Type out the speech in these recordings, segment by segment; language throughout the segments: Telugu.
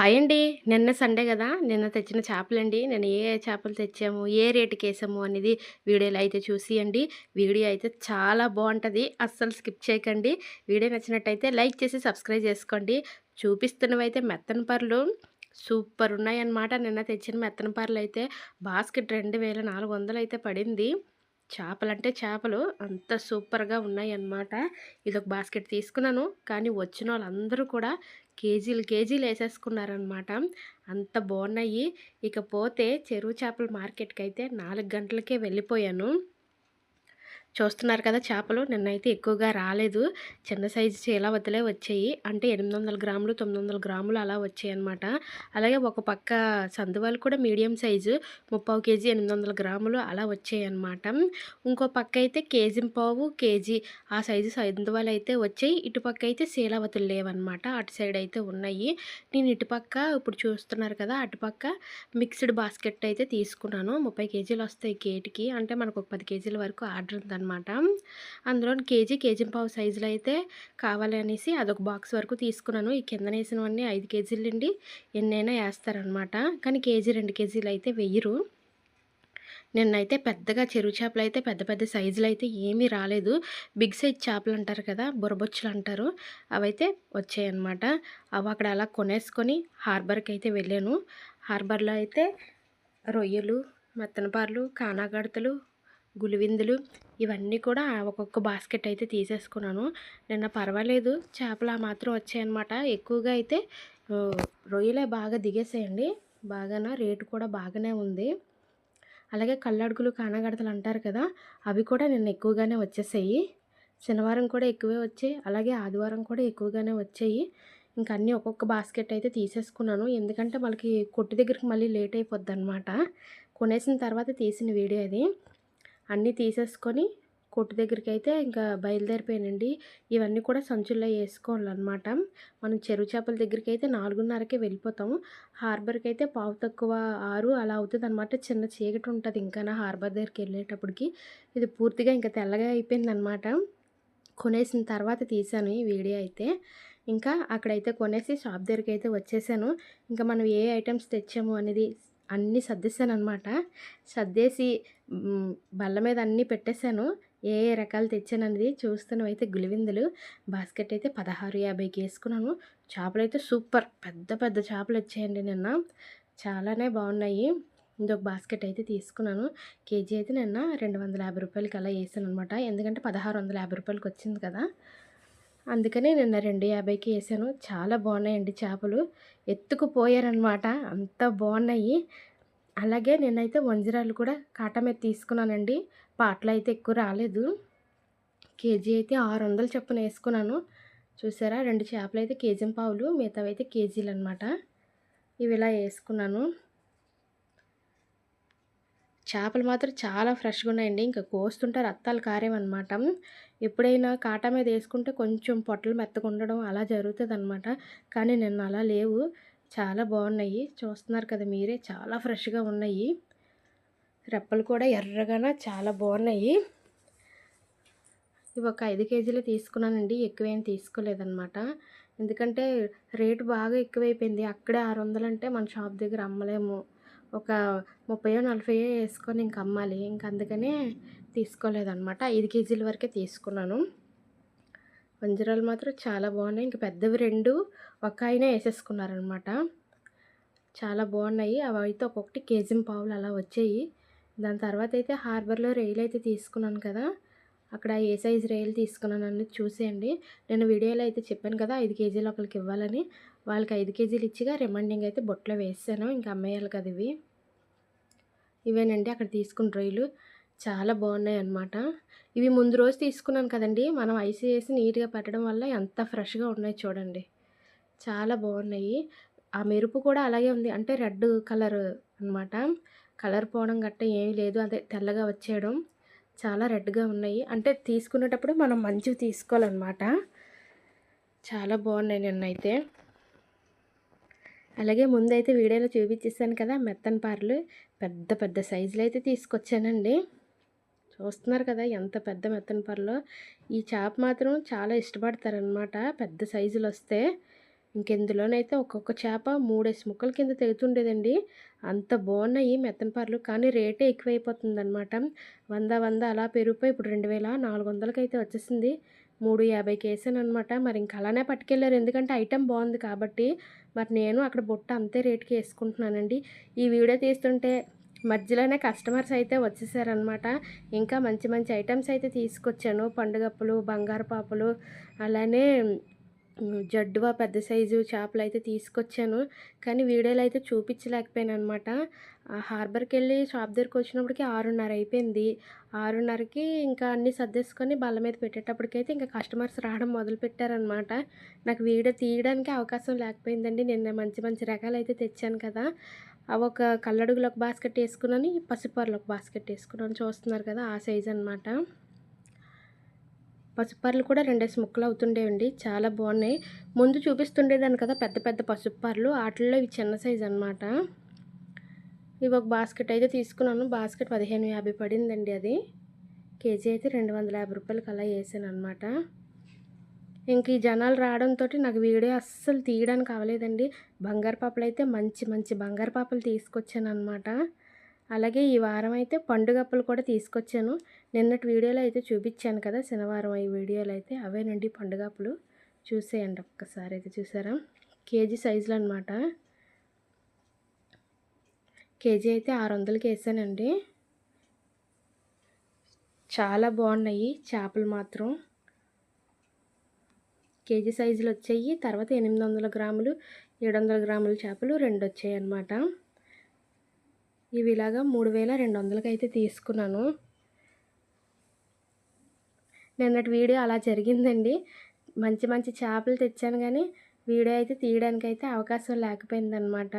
హాయ్ అండి. నిన్న సండే కదా నిన్న తెచ్చిన చేపలండి. నేను ఏ చేపలు తెచ్చాము, ఏ రేటుకి వేసాము అనేది వీడియోలో అయితే చూసియండి. వీడియో అయితే చాలా బాగుంటుంది అస్సలు స్కిప్ చేయకండి. వీడియో నచ్చినట్టయితే లైక్ చేసి సబ్స్క్రైబ్ చేసుకోండి. చూపిస్తున్నవైతే మెత్తన పర్లు సూపర్ ఉన్నాయన్నమాట. నిన్న తెచ్చిన మెత్తన పర్లయితే బాస్కెట్ 2400 అయితే పడింది. చేపలంటే చేపలు అంత సూపర్‌గా ఉన్నాయన్నమాట. ఇదొక బాస్కెట్ తీసుకున్నాను. కానీ వచ్చిన వాళ్ళందరూ కూడా కేజీలు కేజీలు వేసేసుకున్నారనమాట అంత బాగున్నాయి ఇకపోతే చెరువు చేపల మార్కెట్కి అయితే నాలుగు గంటలకే వెళ్ళిపోయాను. చూస్తున్నారు కదా చేపలు. నిన్నైతే ఎక్కువగా రాలేదు. చిన్న సైజు చీలావతులే వచ్చాయి. అంటే 800 గ్రాములు, 900 గ్రాములు అలా వచ్చాయి అనమాట అలాగే ఒక పక్క సందువాలు కూడా మీడియం సైజు 35 కేజీ 800 గ్రాములు అలా వచ్చాయి అనమాట ఇంకో పక్క అయితే కేజీ పావు కేజీ ఆ సైజు సందువాలు అయితే వచ్చాయి. ఇటుపక్క అయితే శీలావతులు లేవన్నమాట. అటు సైడ్ అయితే ఉన్నాయి. నేను ఇటుపక్క ఇప్పుడు చూస్తున్నారు కదా! అటుపక్క మిక్స్డ్ బాస్కెట్ అయితే తీసుకున్నాను. 30 కేజీలు వస్తాయి కేటికి. అంటే మనకు ఒక పది కేజీల వరకు ఆర్డర్ ఉందన్నమాట. అనమాట అందులో కేజీ, కేజీ పావు సైజులో అయితే కావాలి అనేసి అదొక బాక్స్ వరకు తీసుకున్నాను. ఈ కింద నేసినవన్నీ ఐదు కేజీలు నుండి ఎన్నైనా వేస్తారనమాట కానీ కేజీ, రెండు కేజీలు అయితే వెయ్యరు. నిన్నైతే పెద్దగా చెరువు చేపలు అయితే పెద్ద పెద్ద సైజులు అయితే ఏమీ రాలేదు. బిగ్ సైజ్ చేపలు అంటారు కదా! బుర్రబొచ్చులంటారు. అవైతే వచ్చాయన్నమాట. అవి అక్కడ అలా కొనేసుకొని హార్బర్కి అయితే వెళ్ళాను. హార్బర్‌లో అయితే రొయ్యలు, మెత్తనపార్లు, కానాగడతలు, గులివిందులు ఇవన్నీ కూడా ఒక్కొక్క బాస్కెట్ అయితే తీసేసుకున్నాను. నిన్న పర్వాలేదు. చేపలు ఆ మాత్రం వచ్చాయన్నమాట. ఎక్కువగా అయితే రొయ్యలే బాగా దిగేసాయండి. బాగాన రేటు కూడా బాగానే ఉంది. అలాగే కళ్ళడుగులు కానగడతలు అంటారు కదా! అవి కూడా నిన్న ఎక్కువగానే వచ్చేసాయి. శనివారం కూడా ఎక్కువే వచ్చాయి. అలాగే ఆదివారం కూడా ఎక్కువగానే వచ్చాయి. ఇంక అన్నీ ఒక్కొక్క బాస్కెట్ అయితే తీసేసుకున్నాను. ఎందుకంటే మనకి కొట్టు దగ్గరికి మళ్ళీ లేట్ అయిపోద్దనమాట. కొనేసిన తర్వాత తీసిన వీడియో అది. అన్నీ తీసేసుకొని కొట్టు దగ్గరికైతే ఇంకా బయలుదేరిపోయానండి. ఇవన్నీ కూడా సంచుల్లో వేసుకోవాలన్నమాట మనం చెరువు చేపల దగ్గరికైతే 4:30కే వెళ్ళిపోతాం. అయితే పావు తక్కువ ఆరు అలా అవుతుంది అనమాట చిన్న చీకటి ఉంటుంది ఇంకా హార్బర్ దగ్గరికి వెళ్ళేటప్పటికి ఇది పూర్తిగా ఇంకా తెల్లగా అయిపోయిందనమాట. కొనేసిన తర్వాత తీశాను ఈ వీడియో అయితే. ఇంకా అక్కడైతే కొనేసి షాప్ దగ్గరికి అయితే వచ్చేసాను. ఇంకా మనం ఏ ఐటమ్స్ తెచ్చాము అనేది అన్నీ సర్దేశాననమాట. సర్దేసి బల్ల మీద అన్నీ పెట్టేశాను. ఏ ఏ రకాలు తెచ్చాననేది చూస్తున్నవైతే గులివిందులు బాస్కెట్ అయితే 16.50కి ఏసుకున్నాను. చేపలైతే సూపర్ పెద్ద పెద్ద చేపలు వచ్చాయండి నిన్న. చాలానే బాగున్నాయి ఇంకొక బాస్కెట్ అయితే తీసుకున్నాను. కేజీ అయితే నిన్న రెండు వందల యాభై రూపాయలకి అలా వేసాను అనమాట ఎందుకంటే పదహారు వందల యాభై రూపాయలకి వచ్చింది కదా! అందుకని నిన్న రెండు యాభైకి వేసాను చాలా బాగున్నాయండి చేపలు. ఎత్తుకుపోయారనమాట. అంత బాగున్నాయి అలాగే నేనైతే వంజరాలు కూడా కాటా మీద తీసుకున్నానండి. పాటలు అయితే ఎక్కువ రాలేదు. కేజీ అయితే 600 చొప్పున వేసుకున్నాను చూసారా రెండు చేపలు అయితే కేజీ పావులు మిగతావి అయితే కేజీలు అనమాట ఇవి ఇలా వేసుకున్నాను చేపలు మాత్రం చాలా ఫ్రెష్‌గా ఉన్నాయండి. ఇంకా కోస్తుంటే రక్తాలు కారేమన్నమాట ఎప్పుడైనా కాటా మీద వేసుకుంటే కొంచెం పొట్టలు మెత్తగా ఉండడం అలా జరుగుతుంది అనమాట కానీ నిన్న అలా లేవు. చాలా బాగున్నాయి చూస్తున్నారు కదా మీరే చాలా ఫ్రెష్‌గా ఉన్నాయి. రెప్పలు కూడా ఎర్రగాన చాలా బాగున్నాయి ఇవి ఒక ఐదు కేజీలు తీసుకున్నానండి. ఎక్కువేం తీసుకోలేదనమాట. ఎందుకంటే రేటు బాగా ఎక్కువైపోయింది. అక్కడే 600 అంటే మన షాప్ దగ్గర అమ్మలేము. ఒక ముప్పయో నలభైయో వేసుకొని ఇంక అమ్మాలి. ఇంక అందుకనే తీసుకోలేదనమాట. ఐదు కేజీల వరకే తీసుకున్నాను. వంజరాలు మాత్రం చాలా బాగున్నాయి ఇంక పెద్దవి రెండు ఒక ఆయన వేసేసుకున్నారనమాట చాలా బాగున్నాయి అవి అయితే ఒక్కొక్కటి కేజీంపావులు అలా వచ్చాయి. దాని తర్వాత అయితే హార్బర్‌లో రొయ్యలైతే తీసుకున్నాను కదా! అక్కడ ఏ సైజ్ రొయ్యలు తీసుకున్నాననేది చూసేయండి. నేను వీడియోలో అయితే చెప్పాను కదా! ఐదు కేజీలు ఒకరికి ఇవ్వాలని. వాళ్ళకి ఐదు కేజీలు ఇచ్చిగా రిమైండింగ్ అయితే బుట్టలో వేసాను ఇంకా అమ్మేయాలి కదా ఇవి. ఇవేనండి అక్కడ తీసుకున్న రొయ్యలు. చాలా బాగున్నాయి అన్నమాట ఇవి ముందు రోజు తీసుకున్నాను కదండీ! మనం ఐస్ వేసి నీట్‌గా పెట్టడం వల్ల ఎంత ఫ్రెష్‌గా ఉన్నాయి చూడండి. చాలా బాగున్నాయి ఆ మెరుపు కూడా అలాగే ఉంది. అంటే రెడ్ కలర్ అనమాట. కలర్ పోవడం గట్టా ఏమీ లేదు. అదే తెల్లగా వచ్చేయడం. చాలా రెడ్‌గా ఉన్నాయి. అంటే తీసుకునేటప్పుడు మనం మంచివి తీసుకోవాలన్నమాట చాలా బాగున్నాయి నిన్నైతే. అలాగే ముందైతే వీడియోలో చూపించేసాను కదా! మెత్తన పారలు పెద్ద పెద్ద సైజులు అయితే తీసుకొచ్చానండి. చూస్తున్నారు కదా! ఎంత పెద్ద మెత్తన పారలో. ఈ చేప మాత్రం చాలా ఇష్టపడతారనమాట. పెద్ద సైజులు వస్తే ఇంకెందులోనైతే ఒక్కొక్క చేప మూడేసి ముక్కల కింద తెగుతుండేదండి. అంత బాగున్నాయి మెత్తన పర్లు కానీ రేటే ఎక్కువైపోతుందన్నమాట. వంద వంద అలా పెరిగిపోయి ఇప్పుడు రెండు వేల నాలుగు వందలకి అయితే వచ్చేసింది. మూడు యాభైకి వేసాను అనమాట మరి ఇంక అలానే పట్టుకెళ్ళారు. ఎందుకంటే ఐటెం బాగుంది కాబట్టి మరి నేను అక్కడ బుట్ట అంతే రేటుకి వేసుకుంటున్నానండి. ఈ వీడియో తీస్తుంటే మధ్యలోనే కస్టమర్స్ అయితే వచ్చేసారనమాట ఇంకా మంచి మంచి ఐటమ్స్ అయితే తీసుకొచ్చాను. పండుగప్పులు బంగారు పాపలు అలానే జడ్డువా పెద్ద సైజు చేపలు అయితే తీసుకొచ్చాను. కానీ వీడియోలో అయితే చూపించలేకపోయాను అనమాట హార్బర్కి వెళ్ళి షాప్ దగ్గరికి వచ్చినప్పటికి ఆరున్నర అయిపోయింది. ఆరున్నరకి ఇంకా అన్నీ సర్దేసుకొని బల్ల మీద పెట్టేటప్పటికైతే ఇంకా కస్టమర్స్ రావడం మొదలుపెట్టారనమాట నాకు వీడియో తీయడానికి అవకాశం లేకపోయిందండి. నిన్న మంచి మంచి రకాలు అయితే తెచ్చాను కదా. అవి ఒక కళ్ళడుగులు ఒక బాస్కెట్ వేసుకున్నాను ఈ ఒక బాస్కెట్ వేసుకున్నాను. చూస్తున్నారు కదా ఆ సైజ్ అనమాట పసుపర్లు కూడా రెండేసి ముక్కలు అవుతుండేవండి చాలా బాగున్నాయి. ముందు చూపిస్తుండేదాన్ని కదా పెద్ద పెద్ద పసుపర్లు వాటిల్లో ఇవి చిన్న సైజు అనమాట ఇవి ఒక బాస్కెట్ అయితే తీసుకున్నాను. బాస్కెట్ పదిహేను యాభై పడిందండి అది. కేజీ అయితే రెండు వందల యాభై రూపాయలకి అలా వేసాను అనమాట ఇంక ఈ జనాలు రావడంతో నాకు వీడియో అస్సలు తీయడానికి అవ్వలేదండి. బంగారు పాపలు అయితే మంచి మంచి బంగారు పాపలు తీసుకొచ్చాను అనమాట అలాగే ఈ వారం అయితే పండుగప్పలు కూడా తీసుకొచ్చాను. నిన్నటి వీడియోలో అయితే చూపించాను కదా శనివారం ఈ వీడియోలో అయితే అవేనండి పండుగప్పలు చూసేయండి ఒక్కసారి అయితే చూసారా? కేజీ సైజులు అనమాట కేజీ అయితే ఆరు వందలకి వేసానండి. చాలా బాగున్నాయి చేపలు మాత్రం. కేజీ సైజులు వచ్చాయి. తర్వాత ఎనిమిది వందల గ్రాములు ఏడు వందల గ్రాముల చేపలు రెండు వచ్చాయి అన్నమాట ఇవి ఇలాగా మూడు వేల రెండు వందలకి అయితే తీసుకున్నాను. నిన్నటి వీడియో అలా జరిగిందండి. మంచి మంచి చేపలు తెచ్చాను కానీ వీడియో అయితే తీయడానికి అయితే అవకాశం లేకపోయిందనమాట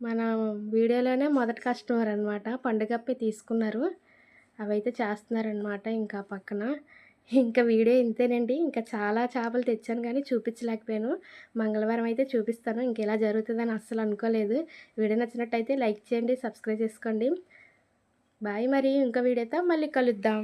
మన వీడియోలోనే మొదటి కస్టమర్ అనమాట పండుగప్పే తీసుకున్నారు. అవైతే చేస్తున్నారనమాట ఇంకా పక్కన. ఇంకా వీడియో ఇంతేనండి. ఇంకా చాలా చేపలు తెచ్చాను కానీ చూపించలేకపోయాను. మంగళవారం అయితే చూపిస్తాను. ఇంక ఇలా జరుగుతుందని అస్సలు అనుకోలేదు. వీడియో నచ్చినట్టయితే లైక్ చేయండి సబ్స్క్రైబ్ చేసుకోండి. బాయ్ మరి. ఇంకా వీడియోతో మళ్ళీ కలుద్దాం.